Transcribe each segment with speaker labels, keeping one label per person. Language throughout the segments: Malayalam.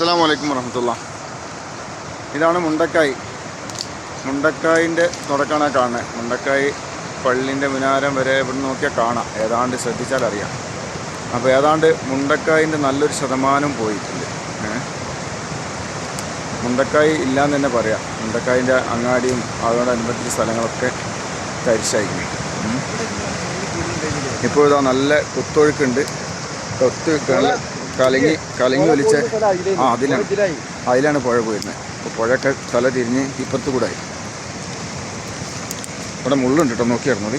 Speaker 1: അസ്സാം വലൈക്കും വറഹമത്തുള്ള. ഇതാണ് മുണ്ടക്കായ്. മുണ്ടക്കായിന്റെ തുടക്കമാണ് കാണുന്നത്. മുണ്ടക്കായി പള്ളിന്റെ മുനാരം വരെ ഇവിടെ നോക്കിയാൽ കാണാം. ഏതാണ്ട് ശ്രദ്ധിച്ചാൽ അറിയാം. അപ്പോൾ ഏതാണ്ട് മുണ്ടക്കായിന്റെ നല്ലൊരു ശതമാനം പോയിട്ടുണ്ട്. മുണ്ടക്കായ് ഇല്ലാന്ന് തന്നെ പറയാം. മുണ്ടക്കായിന്റെ അങ്ങാടിയും അതോടനുബന്ധിച്ച സ്ഥലങ്ങളൊക്കെ തരിശായിരിക്കും ഇപ്പോൾ ഇതാ നല്ല കുത്തൊഴുക്കുണ്ട്. തൊട്ട് കള- കലങ്ങി കലങ്ങി വലിച്ച ആ അതിലാണ്. അതിലാണ് പുഴ പോയിരുന്നത് അപ്പോൾ പുഴയൊക്കെ തല തിരിഞ്ഞ് ഇപ്പുറത്ത് കൂടെ ആയി. ഇവിടെ മുള്ളുണ്ട് കേട്ടോ നോക്കിയായിരുന്നത്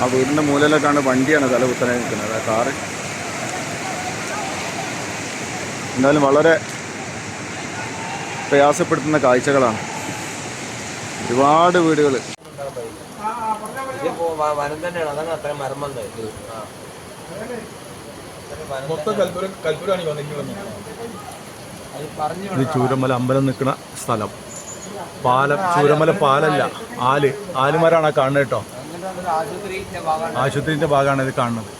Speaker 1: ആ വീടിന്റെ മൂലയിലേക്കാണ് വണ്ടിയാണ് തല കുത്തനെ നിൽക്കുന്നത്. ആ കാറ്. എന്തായാലും വളരെ പ്രയാസപ്പെടുത്തുന്ന കാഴ്ചകളാണ്. ഒരുപാട് വീടുകൾ
Speaker 2: വനം തന്നെയാണ്. അതാണ് അത്രയും മരം വന്നത്
Speaker 3: ഇത്. ചൂരമല അമ്പലം നിൽക്കുന്ന സ്ഥലം. പാലം ചൂരമല പാലല്ല. ആൽ. ആലുമരാണ് കാണുന്നത് കേട്ടോ.
Speaker 2: ആശുപത്രിന്റെ ഭാഗമാണ്.
Speaker 3: ഇത് കാണുന്നത്.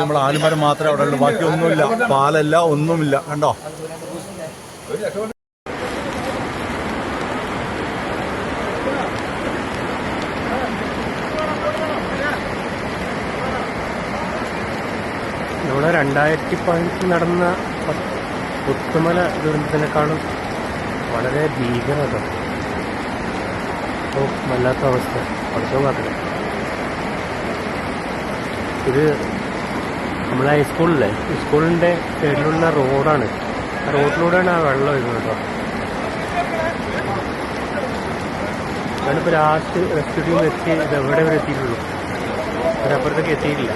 Speaker 3: നമ്മൾ ആലുമരം മാത്രമേ അവിടെ ഉള്ളൂ. ബാക്കി ഒന്നുമില്ല. പാലല്ല ഒന്നുമില്ല. കണ്ടോ?
Speaker 4: ഇവിടെ രണ്ടായിരത്തി പതിനെട്ടിൽ നടന്ന പുത്തുമല ദുരന്തത്തിനേക്കാളും വളരെ ഭീകരത. ഇപ്പോൾ വല്ലാത്ത അവസ്ഥ. പഠിച്ചോ മാത്രം ഇത് നമ്മളെ ഹൈസ്കൂളിലെ സ്കൂളിന്റെ സൈഡിലുള്ള റോഡാണ്. ആ റോഡിലൂടെയാണ് ആ വെള്ളം വരുന്നത് കേട്ടോ. ഞാനിപ്പോൾ ലാസ്റ്റ് റെസ്ക്യൂ എത്തി ഇത് എവിടെ വരെ എത്തിയിട്ടുള്ളൂ? അതിനപ്പുറത്തേക്ക് എത്തിയിട്ടില്ല.